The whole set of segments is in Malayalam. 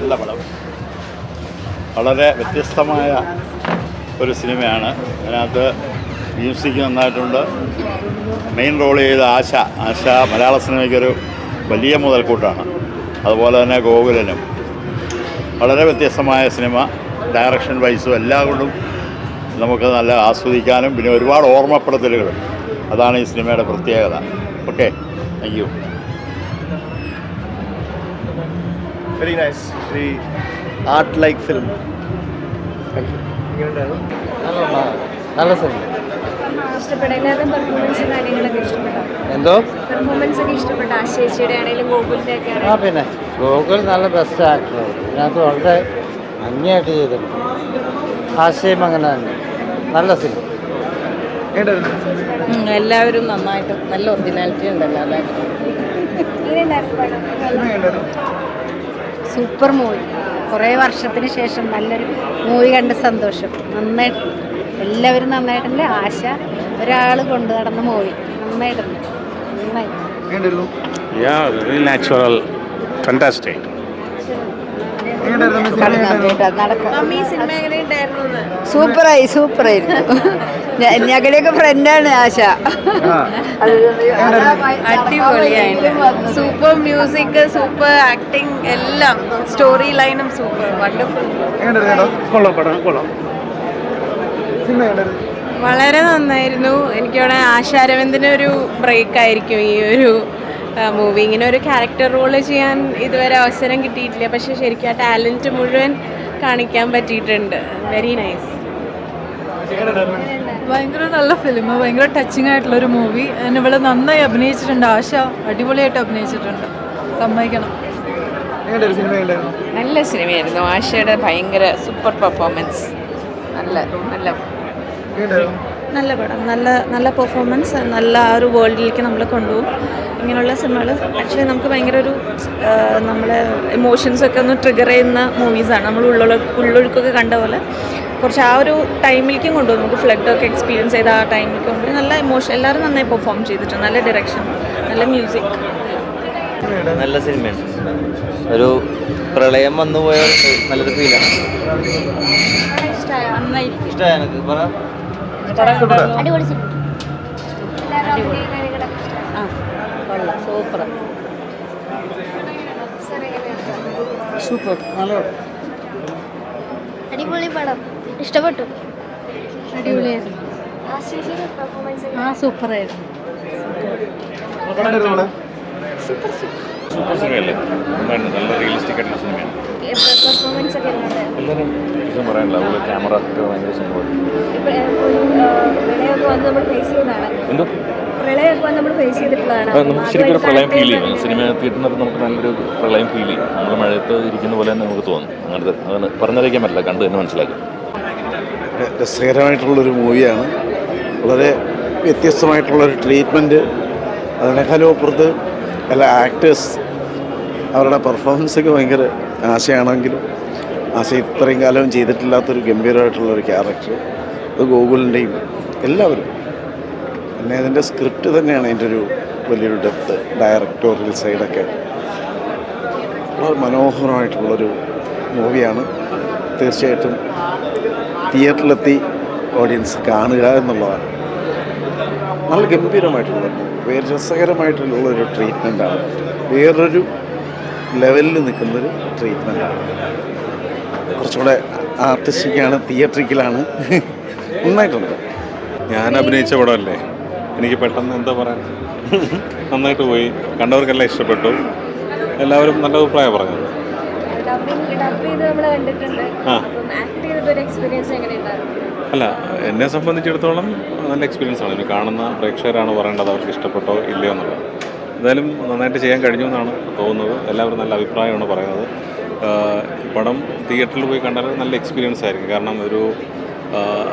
നല്ല പടം. വളരെ വ്യത്യസ്തമായ ഒരു സിനിമയാണ്. അതിനകത്ത് മ്യൂസിക് നന്നായിട്ടുണ്ട്. മെയിൻ റോൾ ചെയ്ത ആശ ആശ മലയാള സിനിമയ്ക്കൊരു വലിയ മുതൽക്കൂട്ടാണ്. അതുപോലെ തന്നെ ഗോകുലനും. വളരെ വ്യത്യസ്തമായ സിനിമ. ഡയറക്ഷൻ വൈസും എല്ലാം കൊണ്ടും നമുക്ക് നല്ല ആസ്വദിക്കാനും പിന്നെ ഒരുപാട് ഓർമ്മപ്പെടുത്തലുകളും. അതാണ് ഈ സിനിമയുടെ പ്രത്യേകത. Okay thank very nice very art like film നല്ല സിനിമ എന്തോ? ആ പിന്നെ. ഗോകുൽ നല്ല ബെസ്റ്റ് ആക്ടർ ഇതിനകത്ത് വളരെ ഭംഗിയായിട്ട് ചെയ്തിട്ടുണ്ട്. ആശയം അങ്ങനെ തന്നെ. നല്ല സിനിമ എല്ലാവരും നന്നായിട്ട് നല്ല ഒറിജിനാലിറ്റി ഉണ്ടല്ലോ എല്ലാവരും? Super movie. കുറേ വർഷത്തിന് ശേഷം നല്ലൊരു മൂവി കണ്ട് സന്തോഷം. നന്നായിട്ട് എല്ലാവരും നന്നായിട്ടുണ്ട് ആശ ഒരാൾ കൊണ്ടു നടന്ന മൂവി. നന്നായിട്ടുണ്ട് നന്നായി. Yeah, very natural, fantastic. Mummy ഈ സിനിമ എങ്ങനെയുണ്ടായിരുന്നു എന്ന്? സൂപ്പറായി സൂപ്പറായിരുന്നു ഞങ്ങളുടെയൊക്കെ ഫ്രണ്ടാണ് ആശ. അടിപൊളിയായിട്ട്. സൂപ്പർ മ്യൂസിക് സൂപ്പർ ആക്ടിങ് എല്ലാം. സ്റ്റോറി ലൈനും സൂപ്പർ വണ്ടർഫുൾ വളരെ നന്നായിരുന്നു. എനിക്കവിടെ ആശാരവിന്ദിന് ഒരു ബ്രേക്ക് ആയിരിക്കും ഈ ഒരു മൂവി ഇങ്ങനെ ഒരു ക്യാരക്ടർ റോൾ ചെയ്യാൻ ഇതുവരെ അവസരം കിട്ടിയിട്ടില്ല. പക്ഷെ ശരിക്കും ആ ടാലന്റ് മുഴുവൻ കാണിക്കാൻ പറ്റിയിട്ടുണ്ട്. വെരി നൈസ് ഭയങ്കര നല്ല ഫിലിം ഭയങ്കര ടച്ചിങ് ആയിട്ടുള്ള ഒരു മൂവി ഇവിടെ നന്നായി അഭിനയിച്ചിട്ടുണ്ട്. ആശ അടിപൊളിയായിട്ട് അഭിനയിച്ചിട്ടുണ്ട്. സമ്മതിക്കണം. നല്ല സിനിമയായിരുന്നു ആശയുടെ ഭയങ്കര സൂപ്പർ പെർഫോമൻസ് നല്ല നല്ല. നല്ല പടം നല്ല നല്ല പെർഫോമൻസ് നല്ല ആ ഒരു വേൾഡിലേക്ക് നമ്മൾ കൊണ്ടുപോകും. ഇങ്ങനെയുള്ള സിനിമകൾ ആക്ച്വലി നമുക്ക് ഭയങ്കര ഒരു നമ്മളെ ഇമോഷൻസൊക്കെ ഒന്ന് ട്രിഗർ ചെയ്യുന്ന മൂവീസാണ് നമ്മൾ ഉള്ളൊഴു ഉള്ളൊഴുക്കൊക്കെ കണ്ട പോലെ കുറച്ച് ആ ഒരു ടൈമിലേക്കും കൊണ്ടുപോകും. നമുക്ക് ഫ്ലഡൊക്കെ എക്സ്പീരിയൻസ് ചെയ്ത ആ ടൈമിലേക്ക് കൊണ്ടുപോയി നല്ല ഇമോഷൻ എല്ലാവരും നന്നായി പെർഫോം ചെയ്തിട്ടുണ്ട്. നല്ല ഡയറക്ഷൻ നല്ല മ്യൂസിക് നല്ല സിനിമയാണ്. ഒരു പ്രളയം വന്നു പോയ നല്ലൊരു ഫീലാണ് ഇഷ്ടമായ? എനിക്ക് പറ. അടിപൊളി സിനിമ? സൂപ്പർ? സൂപ്പർ. നല്ല അടിപൊളി പടം. ഇഷ്ടപ്പെട്ടു? അടിപൊളിയായിരുന്നു. ആ സൂപ്പറായിരുന്നു. സൂപ്പർ സിനിമയല്ലേ? നല്ല റിയലിസ്റ്റിക് ആയിട്ടുള്ള സിനിമയാണ്. പെർഫോമൻസ് ഒക്കെ ക്യാമറ പ്രളയമൊക്കെ വന്ന് നമ്മൾ ഫേസ് ചെയ്തതാണ്. എന്തോ? പ്രളയമൊക്കെ വന്ന് നമ്മൾ ഫേസ് ചെയ്തിട്ടുള്ളതാണ്. നമുക്ക് ശരിക്കും ഒരു പ്രളയം ഫീൽ ചെയ്യും സിനിമ തിയേറ്ററിനകത്ത് നമുക്ക് നല്ലൊരു പ്രളയം ഫീൽ ചെയ്യും നമ്മൾ മഴയത്ത് ഇരിക്കുന്ന പോലെ തന്നെ നമുക്ക് തോന്നും അങ്ങനത്തെ അതാണ് പറഞ്ഞറിയിക്കാൻ പറ്റില്ല. കണ്ട് തന്നെ മനസ്സിലാക്കും. രസകരമായിട്ടുള്ളൊരു മൂവിയാണ്. വളരെ വ്യത്യസ്തമായിട്ടുള്ളൊരു ട്രീറ്റ്മെന്റ് അതിനേക്കാളും അപ്പുറത്ത് എല്ലാ ആക്ടേഴ്സ് അവരുടെ പെർഫോമൻസൊക്കെ ഭയങ്കര ആശയാണെങ്കിലും ആശ ഇത്രയും കാലവും ചെയ്തിട്ടില്ലാത്തൊരു ഗംഭീരമായിട്ടുള്ളൊരു ക്യാരക്ടർ അത് ഗോകുലിന്റെയും എല്ലാവരും. പിന്നെ അതിന്റെ സ്ക്രിപ്റ്റ് തന്നെയാണ് അതിന്റെ ഒരു വലിയൊരു ഡെപ്ത് ഡയറക്ടോറിയൽ സൈഡൊക്കെ വളരെ മനോഹരമായിട്ടുള്ളൊരു മൂവിയാണ് തീർച്ചയായിട്ടും തിയേറ്ററിലെത്തി ഓഡിയൻസ് കാണുക എന്നുള്ളതാണ്. നല്ല ഗംഭീരമായിട്ടുള്ള രസകരമായിട്ടുള്ളൊരു ട്രീറ്റ്മെന്റാണ് വേറൊരു ലെവലിൽ നിൽക്കുന്നൊരു ട്രീറ്റ്മെന്റാണ് കുറച്ചുകൂടെ ആർട്ടിസ്റ്റിക്കാണ് തിയേറ്ററിക്കലാണ് നന്നായിട്ടുണ്ട്. ഞാൻ അഭിനയിച്ച പടമല്ലേ? എനിക്ക് പെട്ടെന്ന് എന്താ പറയാൻ? നന്നായിട്ട് പോയി. കണ്ടവർക്കെല്ലാം ഇഷ്ടപ്പെട്ടു. എല്ലാവരും നല്ല അഭിപ്രായം പറഞ്ഞു. അല്ല എന്നെ സംബന്ധിച്ചിടത്തോളം നല്ല എക്സ്പീരിയൻസ് ആണ്. ഇനി കാണുന്ന പ്രേക്ഷകരാണ് പറയേണ്ടത് അവർക്ക് ഇഷ്ടപ്പെട്ടോ ഇല്ലയോ എന്നുള്ളത്. എന്തായാലും നന്നായിട്ട് ചെയ്യാൻ കഴിഞ്ഞു എന്നാണ് തോന്നുന്നത്. എല്ലാവരും നല്ല അഭിപ്രായമാണ് പറയുന്നത്. പടം തിയേറ്ററിൽ പോയി കണ്ടാൽ നല്ല എക്സ്പീരിയൻസ് ആയിരിക്കും. കാരണം ഒരു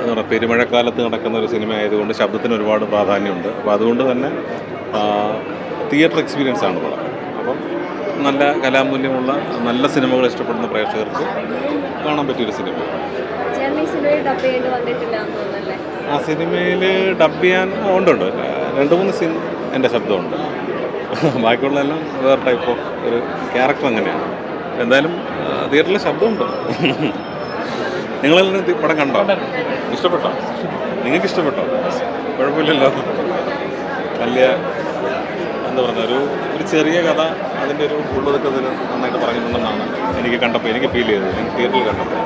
എന്താ പറയുക പെരുമഴക്കാലത്ത് നടക്കുന്ന ഒരു സിനിമ ആയതുകൊണ്ട് ശബ്ദത്തിന് ഒരുപാട് പ്രാധാന്യമുണ്ട്. അപ്പോൾ അതുകൊണ്ട് തന്നെ തിയേറ്റർ എക്സ്പീരിയൻസ് ആണ് പടം. അപ്പം നല്ല കലാമൂല്യമുള്ള നല്ല സിനിമകൾ ഇഷ്ടപ്പെടുന്ന പ്രേക്ഷകർക്ക് കാണാൻ പറ്റിയൊരു സിനിമ ആ സിനിമയിൽ ഡബ് ചെയ്യാൻ ആ, ഉണ്ട് ഉണ്ട്. രണ്ട് മൂന്ന് സിനിമ എന്റെ ശബ്ദമുണ്ട് ബാക്കിയുള്ളതെല്ലാം വേറെ ടൈപ്പ് ഓഫ് ഒരു ക്യാരക്ടർ അങ്ങനെയാണ്. എന്തായാലും തിയേറ്ററിൽ ശബ്ദമുണ്ട്. നിങ്ങളെല്ലാം പടം കണ്ടോ? ഇഷ്ടപ്പെട്ടോ? നിങ്ങൾക്ക് ഇഷ്ടപ്പെട്ടോ കുഴപ്പമില്ലല്ലോ. വലിയ എന്താ പറയുക ഒരു ഒരു ചെറിയ കഥ അതിന്റെ ഒരു ഉള്ളതൊക്കെ നന്നായിട്ട് പറഞ്ഞിട്ടുണ്ടെന്നാണ് എനിക്ക് കണ്ടപ്പോൾ എനിക്ക് ഫീൽ ചെയ്തത്. എനിക്ക് തിയേറ്ററിൽ കണ്ടപ്പോൾ.